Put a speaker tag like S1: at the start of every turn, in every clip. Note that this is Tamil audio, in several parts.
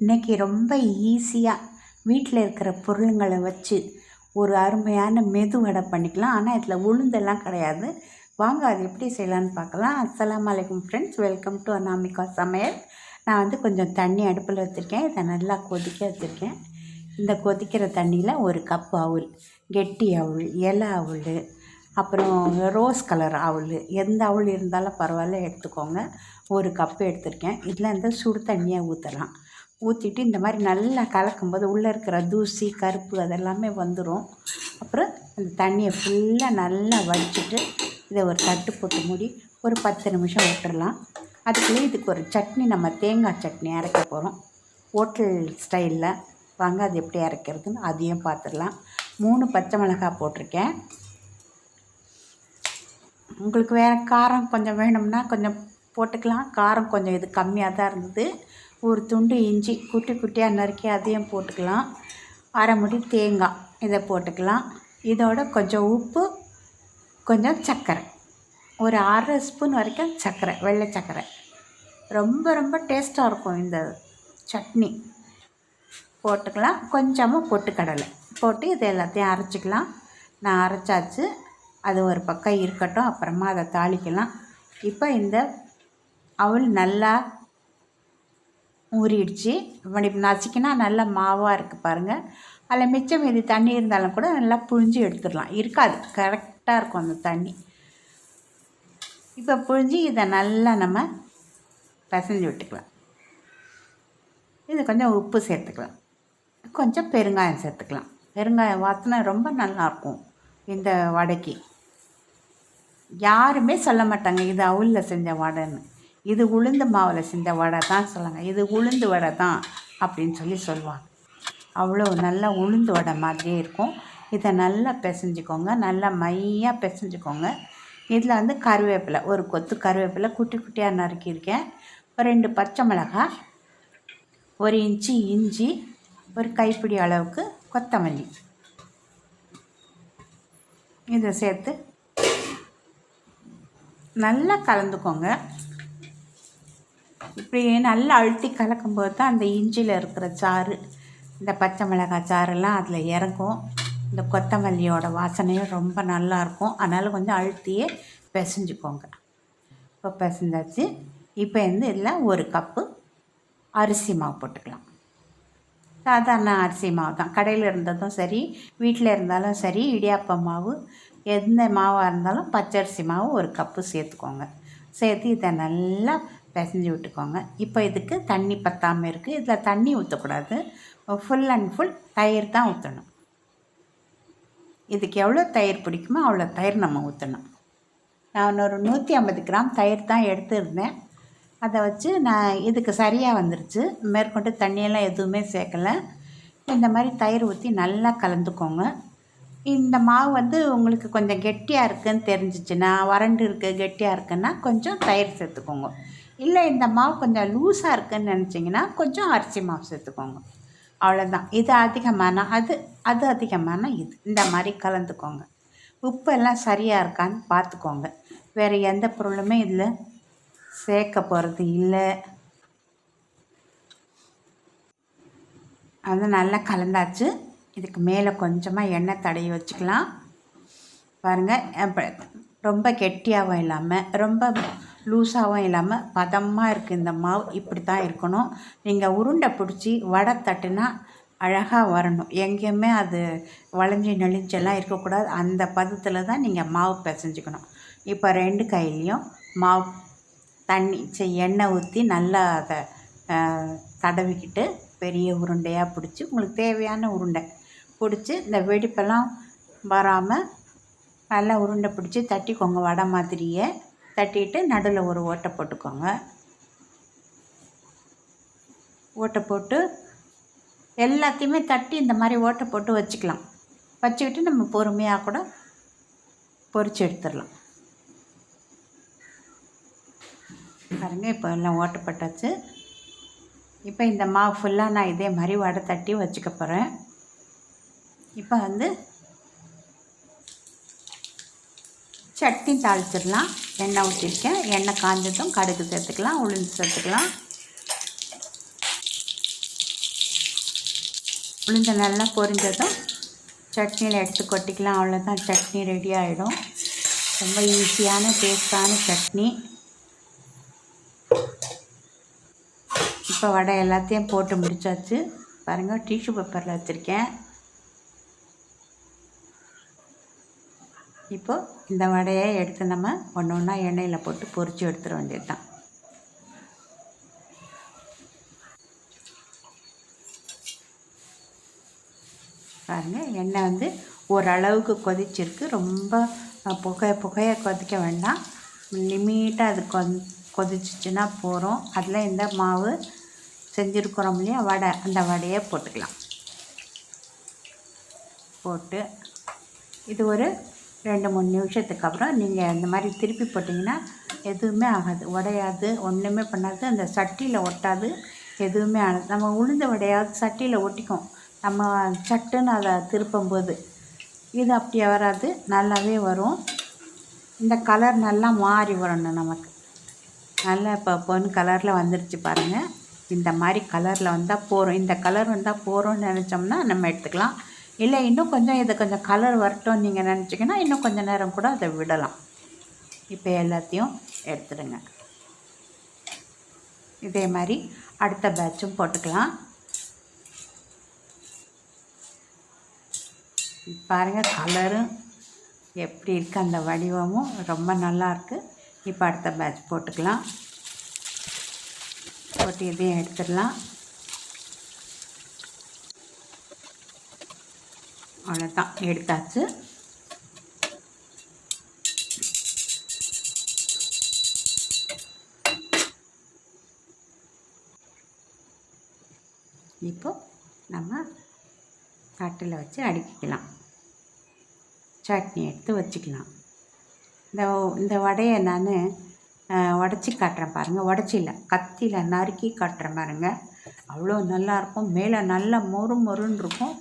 S1: இன்றைக்கி ரொம்ப ஈஸியாக வீட்டில் இருக்கிற பொருளுங்களை வச்சு ஒரு அருமையான மெது வடை பண்ணிக்கலாம். ஆனால் இதில் உளுந்தெல்லாம் கிடையாது. வாங்க அது எப்படி செய்யலான்னு பார்க்கலாம். அஸ்லாம் அலைக்கும் ஃப்ரெண்ட்ஸ் வெல்கம் டு அனாமிகா சமையல். நான் வந்து கொஞ்சம் தண்ணி அடுப்பில் வச்சுருக்கேன். இதை நல்லா கொதிக்க வச்சுருக்கேன். இந்த கொதிக்கிற தண்ணியில் ஒரு கப் அவுள் கெட்டி அவுள் இலை அவுள் அப்புறம் ரோஸ் கலர் அவுல். எந்த அவுல் இருந்தாலும் பரவாயில்ல எடுத்துக்கோங்க. ஒரு கப் எடுத்திருக்கேன். இதில் இந்த சுடு தண்ணியாக ஊற்றலாம் ஊற்றிட்டு இந்த மாதிரி நல்லா கலக்கும்போது உள்ளே இருக்கிற தூசி கருப்பு அதெல்லாமே வந்துடும் அப்புறம் அந்த தண்ணியை ஃபுல்லாக நல்லா வடிச்சிட்டு இதை ஒரு தட்டு போட்டு மூடி ஒரு பத்து நிமிஷம் விட்டுடலாம் அதுக்குள்ளே இதுக்கு ஒரு சட்னி நம்ம தேங்காய் சட்னி அரைக்க போகிறோம் ஹோட்டல் ஸ்டைலில் வாங்க அது எப்படி அரைக்கிறதுன்னு அதையும் பார்த்துடலாம் மூணு பச்சை மிளகாய் போட்டிருக்கேன். உங்களுக்கு வேறு காரம் கொஞ்சம் வேணும்னா கொஞ்சம் போட்டுக்கலாம். காரம் கொஞ்சம் இது கம்மியாக தான் இருந்தது. ஒரு துண்டு இஞ்சி குட்டி குட்டியாக நறுக்கி அதையும் போட்டுக்கலாம். அரை முடி தேங்காய் இதை போட்டுக்கலாம். இதோட கொஞ்சம் உப்பு கொஞ்சம் சர்க்கரை. ஒரு அரை ஸ்பூன் வரைக்கும் சர்க்கரை வெள்ளை சர்க்கரை. ரொம்ப ரொம்ப டேஸ்ட்டாக இருக்கும் இந்த சட்னி. போட்டுக்கலாம். கொஞ்சமாக பொட்டுக்கடலை போட்டு இது எல்லாத்தையும் அரைச்சிக்கலாம். நான் அரைச்சாச்சு. அது ஒரு பக்கம் இருக்கட்டும். அப்புறமா அதை தாளிக்கலாம். இப்போ இந்த அவல் நல்லா ஊறிடுச்சு. இப்படி நசுக்கினா நல்லா மாவாக இருக்குது பாருங்கள் அதில் மிச்சம் இது தண்ணி இருந்தாலும் கூட நல்லா புழிஞ்சு எடுத்துடலாம். இருக்காது. கரெக்டாக இருக்கும் அந்த தண்ணி. இப்போ புழிஞ்சு இதை நல்லா நம்ம பிசைஞ்சு விட்டுக்கலாம். இது கொஞ்சம் உப்பு சேர்த்துக்கலாம். கொஞ்சம் பெருங்காயம் சேர்த்துக்கலாம். பெருங்காயம் வாத்தினா ரொம்ப நல்லாயிருக்கும் இந்த வடைக்கு. யாருமே சொல்ல மாட்டாங்க இது அவுலில் செஞ்ச வடைன்னு. இது உளுந்து மாவில் செஞ்ச வடை தான் சொல்லுவாங்க இது உளுந்து வடை தான் அப்படின்னு சொல்லி சொல்லுவாங்க. அவ்வளோ நல்லா உளுந்து வடை மாதிரியே இருக்கும். இதை நல்லா பிசைஞ்சிக்கோங்க. நல்லா மையாக பிசைஞ்சிக்கோங்க. இதில் வந்து கருவேப்பிலை ஒரு கொத்து கருவேப்பிலை குட்டி குட்டியாக நறுக்கியிருக்கேன். ஒரு ரெண்டு பச்சை மிளகாய் ஒரு இன்ச்சு இஞ்சி ஒரு கைப்பிடி அளவுக்கு கொத்தமல்லி. இதை சேர்த்து நல்லா கலந்துக்கோங்க. இப்படி நல்லா அழுத்தி கலக்கும்போது தான் அந்த இஞ்சியில் இருக்கிற சாறு இந்த பச்சை மிளகாய் சாரெல்லாம் அதில் இறங்கும். இந்த கொத்தமல்லியோட வாசனையும் ரொம்ப நல்லாயிருக்கும் அதனால் கொஞ்சம் அழுத்தியே பிசைஞ்சுக்கோங்க. இப்போ பிசைஞ்சாச்சு. இப்போ வந்து இதில் ஒரு கப்பு அரிசி மாவு போட்டுக்கலாம். சாதாரண அரிசி மாவு தான். கடையில் இருந்ததும் சரி வீட்டில் இருந்தாலும் சரி இடியாப்ப மாவு எந்த மாவாக இருந்தாலும் பச்சரிசி மாவு ஒரு கப்பு சேர்த்துக்கோங்க. சேர்த்து இதை நல்லா பிசைஞ்சு விட்டுக்கோங்க. இப்போ இதுக்கு தண்ணி பற்றாமல் இருக்குது இதில் தண்ணி ஊற்றக்கூடாது. ஃபுல் அண்ட் ஃபுல் தயிர் தான் ஊற்றணும். இதுக்கு எவ்வளோ தயிர் பிடிக்குமோ அவ்வளோ தயிர் நம்ம ஊற்றணும். நான் ஒரு நூற்றி ஐம்பது கிராம் தயிர் தான் எடுத்துருந்தேன். அதை வச்சு நான் இதுக்கு சரியாக வந்துருச்சு. மேற்கொண்டு தண்ணியெல்லாம் எதுவுமே சேர்க்கலை. இந்த மாதிரி தயிர் ஊற்றி நல்லா கலந்துக்கோங்க. இந்த மாவு வந்து உங்களுக்கு கொஞ்சம் கெட்டியாக இருக்குதுன்னு தெரிஞ்சிச்சுன்னா வறண்டு இருக்குது கெட்டியாக இருக்குன்னா கொஞ்சம் தயிர் சேர்த்துக்கோங்க. இல்லை இந்த மாவு கொஞ்சம் லூஸாக இருக்குதுன்னு நினச்சிங்கன்னா கொஞ்சம் அரிசி மாவு சேர்த்துக்கோங்க. அவ்வளோதான் இது அதிகமான அது அது அதிகமான இது. இந்த மாதிரி கலந்துக்கோங்க. உப்பு எல்லாம் சரியாக இருக்கான்னு பார்த்துக்கோங்க. வேறு எந்த பொருளுமே இதில் சேர்க்க போகிறது இல்லை. அது நல்லா கலந்தாச்சு. இதுக்கு மேலே கொஞ்சமாக எண்ணெய் தடவி வச்சுக்கலாம். பாருங்கள் ரொம்ப கெட்டியாகவும் இல்லாமல் ரொம்ப லூஸாகவும் இல்லாமல் பதமாக இருக்குது இந்த மாவு இப்படி தான் இருக்கணும். நீங்கள் உருண்டை பிடிச்சி வடை தட்டுனா அழகாக வரணும். எங்கேயுமே அது வளைஞ்சி நெளிஞ்செல்லாம் இருக்கக்கூடாது. அந்த பதத்தில் தான் நீங்கள் மாவு பிசைஞ்சிக்கணும். இப்போ ரெண்டு கையிலையும் மாவு தண்ணி சரி எண்ணெய் ஊற்றி நல்லா அதை தடவிக்கிட்டு பெரிய உருண்டையாக பிடிச்சி உங்களுக்கு தேவையான உருண்டை பிடிச்சி இந்த வெடிப்பெல்லாம் வராமல் நல்லா உருண்டை பிடிச்சி தட்டிக்கோங்க. வடை மாதிரியே தட்டிட்டு நடுவில் ஒரு ஓட்டை போட்டுக்கோங்க. ஓட்டை போட்டு எல்லாத்தையுமே தட்டி இந்த மாதிரி ஓட்டை போட்டு வச்சுக்கலாம். வச்சுக்கிட்டு நம்ம பொறுமையாக கூட பொறிச்சு எடுத்துடலாம். பாருங்கள் இப்போ எல்லாம் ஓட்டப்பட்டாச்சு இப்போ இந்த மாவு ஃபுல்லாக நான் இதே மாதிரி வடை தட்டி வச்சுக்க போகிறேன் இப்போ வந்து சட்னி தாளிச்சிடலாம். எண்ணெய் ஊற்றிருக்கேன் எண்ணெய் காஞ்சதும் கடுகு சேர்த்துக்கலாம் உளுந்து சேர்த்துக்கலாம். உளுந்து நல்லா பொரிஞ்சதும் சட்னியில் எடுத்து கொட்டிக்கலாம். அவ்வளோதான் சட்னி ரெடி ஆகிடும் ரொம்ப ஈஸியான டேஸ்டான சட்னி. இப்போ வடை எல்லாத்தையும் போட்டு முடிச்சாச்சு. பாருங்கள் டிஷ்யூ பேப்பரில் வச்சுருக்கேன். இப்போது இந்த வடையை எடுத்து நம்ம ஒன்று ஒன்றா எண்ணெயில் போட்டு பொரித்து எடுத்துட வேண்டியது தான் பாருங்கள் எண்ணெய் வந்து ஓரளவுக்கு கொதிச்சிருக்கு. ரொம்ப புகை புகையை கொதிக்க வேண்டாம். லிமிட்டாக அது கொ கொதிச்சிச்சின்னா போகிறோம் அதில் இந்த மாவு செஞ்சுருக்குறோம் இல்லையா வடை அந்த வடையை போட்டுக்கலாம். போட்டு இது ஒரு ரெண்டு மூணு நிமிஷத்துக்கு அப்புறம் நீங்கள் இந்த மாதிரி திருப்பி போட்டிங்கன்னா எதுவுமே ஆகாது. உடையாது ஒன்றுமே பண்ணாது. அந்த சட்டியில் ஒட்டாது எதுவுமே ஆகாது. நம்ம உளுந்த உடையாவது சட்டியில் ஒட்டிக்கும். நம்ம சட்டுன்னு அதை திருப்பும்போது இது அப்படியே வராது. நல்லாவே வரும். இந்த கலர் நல்லா மாறி வரணும் நமக்கு. நல்லா இப்போ பொன் கலரில் வந்துருச்சு பாருங்கள் இந்த மாதிரி கலரில் வந்தால் போகிறோம் இந்த கலர் வந்தால் போகிறோம்னு நினச்சோம்னா நம்ம எடுத்துக்கலாம். இல்லை இன்னும் கொஞ்சம் இதை கொஞ்சம் கலர் வரட்டும் நீங்கள் நினச்சிங்கன்னா இன்னும் கொஞ்சம் நேரம் கூட அதை விடலாம். இப்போ எல்லாத்தையும் எடுத்துடுங்க. இதே மாதிரி அடுத்த பேட்சும் போட்டுக்கலாம். பாருங்கள் கலரும் எப்படி இருக்குது அந்த வடிவமும் ரொம்ப நல்லாயிருக்கு இப்போ அடுத்த பேட்ச் போட்டுக்கலாம். போட்டு இதையும் எடுத்துடலாம். அவ்வளோதான் எடுத்தாச்சு. இப்போ நம்ம தட்டில் வச்சு அடுக்கிக்கலாம். சட்னி எடுத்து வச்சுக்கலாம். இந்த இந்த வடையை நான் உடச்சி காட்டுறேன் பாருங்கள் உடச்சியில் கத்தியில் நறுக்கி காட்டுறேன் பாருங்கள் அவ்வளோ நல்லாயிருக்கும் மேலே நல்லா மொறு மொறுன்னு இருக்கும்.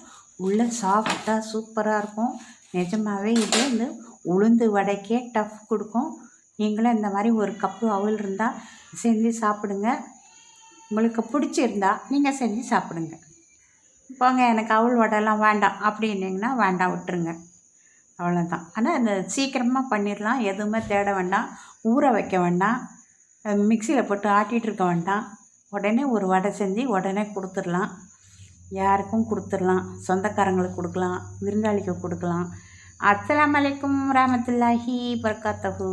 S1: உள்ளே சாஃப்டாக சூப்பராக இருக்கும். நிஜமாகவே இது வந்து உளுந்து வடைக்கே டஃப் கொடுக்கும். நீங்களும் இந்த மாதிரி ஒரு கப்பு அவல் இருந்தால் செஞ்சு சாப்பிடுங்க. உங்களுக்கு பிடிச்சிருந்தா நீங்கள் செஞ்சு சாப்பிடுங்க. போங்க எனக்கு அவள் வடைலாம் வேண்டாம் அப்படின்னீங்கன்னா வேண்டாம் விட்டுருங்க. அவ்வளோதான் ஆனால் இந்த சீக்கிரமாக பண்ணிடலாம். எதுவுமே தேட வேண்டாம். ஊற வைக்க வேண்டாம். மிக்சியில் போட்டு ஆட்டிகிட்டு இருக்க வேண்டாம். உடனே ஒரு வடை செஞ்சு உடனே கொடுத்துடலாம். யாருக்கும் கொடுத்துடலாம். சொந்தக்காரங்களுக்கு கொடுக்கலாம். விருந்தாளிக்கு கொடுக்கலாம். அஸ்லாம் வலைக்கம் ரஹமத்துல்லாஹி பர்காத்தகு